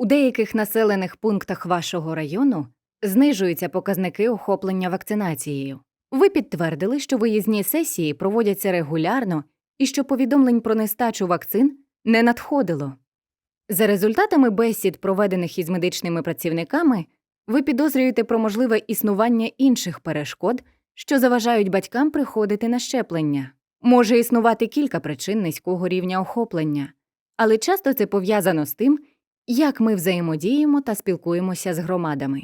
У деяких населених пунктах вашого району знижуються показники охоплення вакцинацією. Ви підтвердили, що виїзні сесії проводяться регулярно і що повідомлень про нестачу вакцин не надходило. За результатами бесід, проведених із медичними працівниками, ви підозрюєте про можливе існування інших перешкод, що заважають батькам приходити на щеплення. Може існувати кілька причин низького рівня охоплення, але часто це пов'язано з тим, як ми взаємодіємо та спілкуємося з громадами.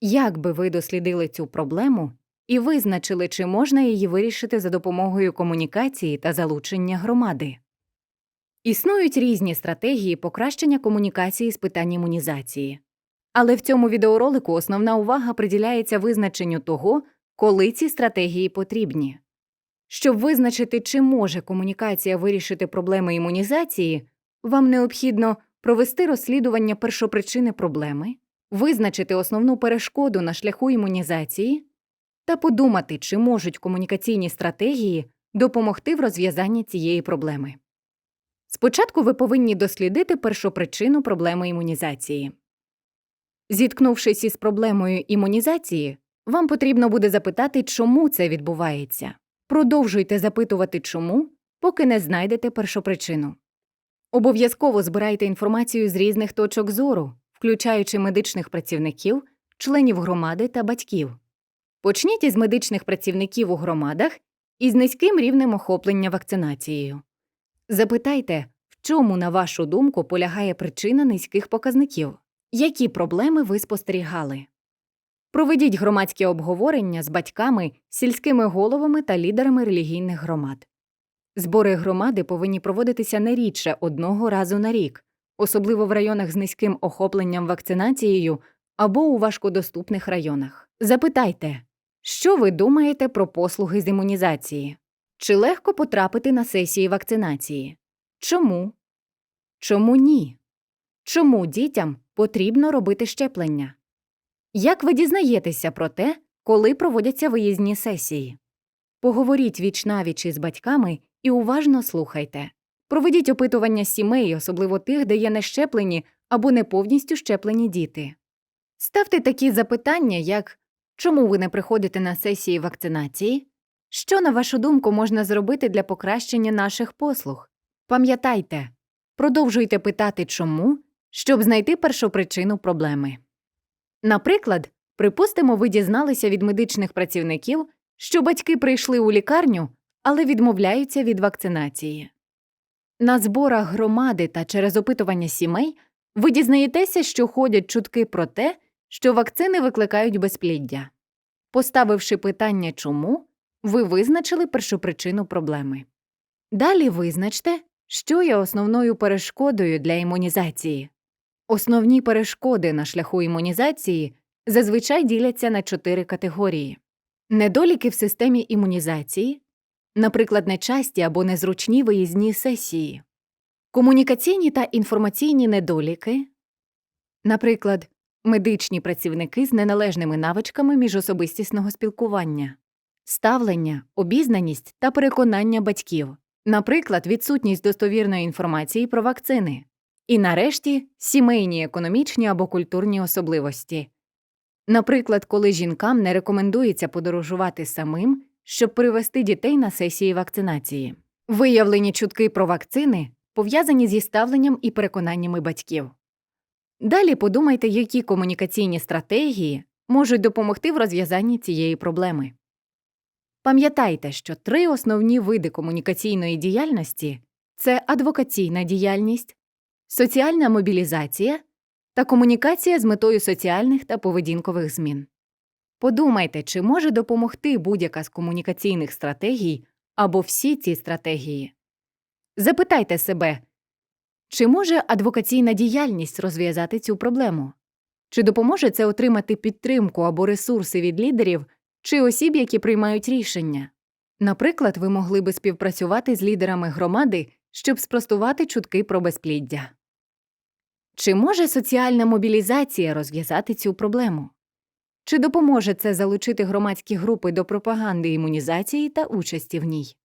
Як би ви дослідили цю проблему і визначили, чи можна її вирішити за допомогою комунікації та залучення громади? Існують різні стратегії покращення комунікації з питань імунізації. Але в цьому відеоролику основна увага приділяється визначенню того, коли ці стратегії потрібні. Щоб визначити, чи може комунікація вирішити проблеми імунізації, вам необхідно провести розслідування першопричини проблеми, визначити основну перешкоду на шляху імунізації та подумати, чи можуть комунікаційні стратегії допомогти в розв'язанні цієї проблеми. Спочатку ви повинні дослідити першопричину проблеми імунізації. Зіткнувшись із проблемою імунізації, вам потрібно буде запитати, чому це відбувається. Продовжуйте запитувати чому, поки не знайдете першопричину. Обов'язково збирайте інформацію з різних точок зору, включаючи медичних працівників, членів громади та батьків. Почніть із медичних працівників у громадах із низьким рівнем охоплення вакцинацією. Запитайте, в чому, на вашу думку, полягає причина низьких показників, які проблеми ви спостерігали. Проведіть громадське обговорення з батьками, сільськими головами та лідерами релігійних громад. Збори громади повинні проводитися не рідше одного разу на рік, особливо в районах з низьким охопленням вакцинацією або у важкодоступних районах. Запитайте, що ви думаєте про послуги з імунізації? Чи легко потрапити на сесії вакцинації? Чому? Чому ні? Чому дітям потрібно робити щеплення? Як ви дізнаєтеся про те, коли проводяться виїзні сесії? Поговоріть віч-навіч із батьками і уважно слухайте. Проведіть опитування сімей, особливо тих, де є нещеплені або не повністю щеплені діти. Ставте такі запитання, як чому ви не приходите на сесії вакцинації? Що, на вашу думку, можна зробити для покращення наших послуг? Пам'ятайте, продовжуйте питати чому, щоб знайти першопричину проблеми. Наприклад, припустимо, ви дізналися від медичних працівників, що батьки прийшли у лікарню, але відмовляються від вакцинації. На зборах громади та через опитування сімей ви дізнаєтеся, що ходять чутки про те, що вакцини викликають безпліддя. Поставивши питання чому, ви визначили першопричину проблеми. Далі визначте, що є основною перешкодою для імунізації. Основні перешкоди на шляху імунізації зазвичай діляться на чотири категорії: недоліки в системі імунізації, наприклад, нечасті або незручні виїзні сесії, комунікаційні та інформаційні недоліки, наприклад, медичні працівники з неналежними навичками міжособистісного спілкування, ставлення, обізнаність та переконання батьків, наприклад, відсутність достовірної інформації про вакцини. І нарешті сімейні економічні або культурні особливості. Наприклад, коли жінкам не рекомендується подорожувати самим, щоб привести дітей на сесії вакцинації. Виявлені чутки про вакцини пов'язані зі ставленням і переконаннями батьків. Далі подумайте, які комунікаційні стратегії можуть допомогти в розв'язанні цієї проблеми. Пам'ятайте, що три основні види комунікаційної діяльності це адвокаційна діяльність, соціальна мобілізація та комунікація з метою соціальних та поведінкових змін. Подумайте, чи може допомогти будь-яка з комунікаційних стратегій або всі ці стратегії. Запитайте себе, чи може адвокаційна діяльність розв'язати цю проблему? Чи допоможе це отримати підтримку або ресурси від лідерів чи осіб, які приймають рішення? Наприклад, ви могли би співпрацювати з лідерами громади, щоб спростувати чутки про безпліддя. Чи може соціальна мобілізація розв'язати цю проблему? Чи допоможе це залучити громадські групи до пропаганди імунізації та участі в ній?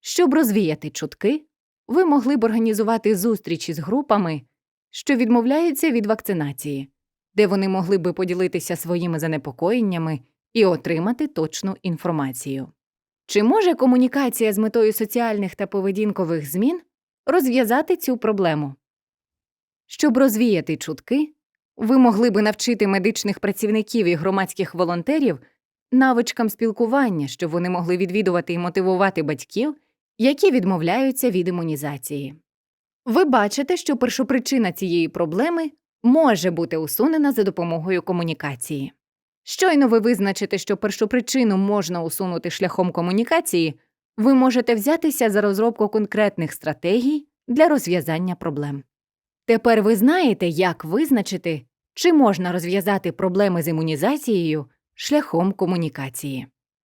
Щоб розвіяти чутки, ви могли б організувати зустрічі з групами, що відмовляються від вакцинації, де вони могли би поділитися своїми занепокоєннями і отримати точну інформацію. Чи може комунікація з метою соціальних та поведінкових змін розв'язати цю проблему? Щоб розвіяти чутки, ви могли би навчити медичних працівників і громадських волонтерів навичкам спілкування, щоб вони могли відвідувати і мотивувати батьків, які відмовляються від імунізації. Ви бачите, що першопричина цієї проблеми може бути усунена за допомогою комунікації. Щойно ви визначите, що першопричину можна усунути шляхом комунікації, ви можете взятися за розробку конкретних стратегій для розв'язання проблем. Тепер ви знаєте, як визначити, чи можна розв'язати проблеми з імунізацією шляхом комунікації.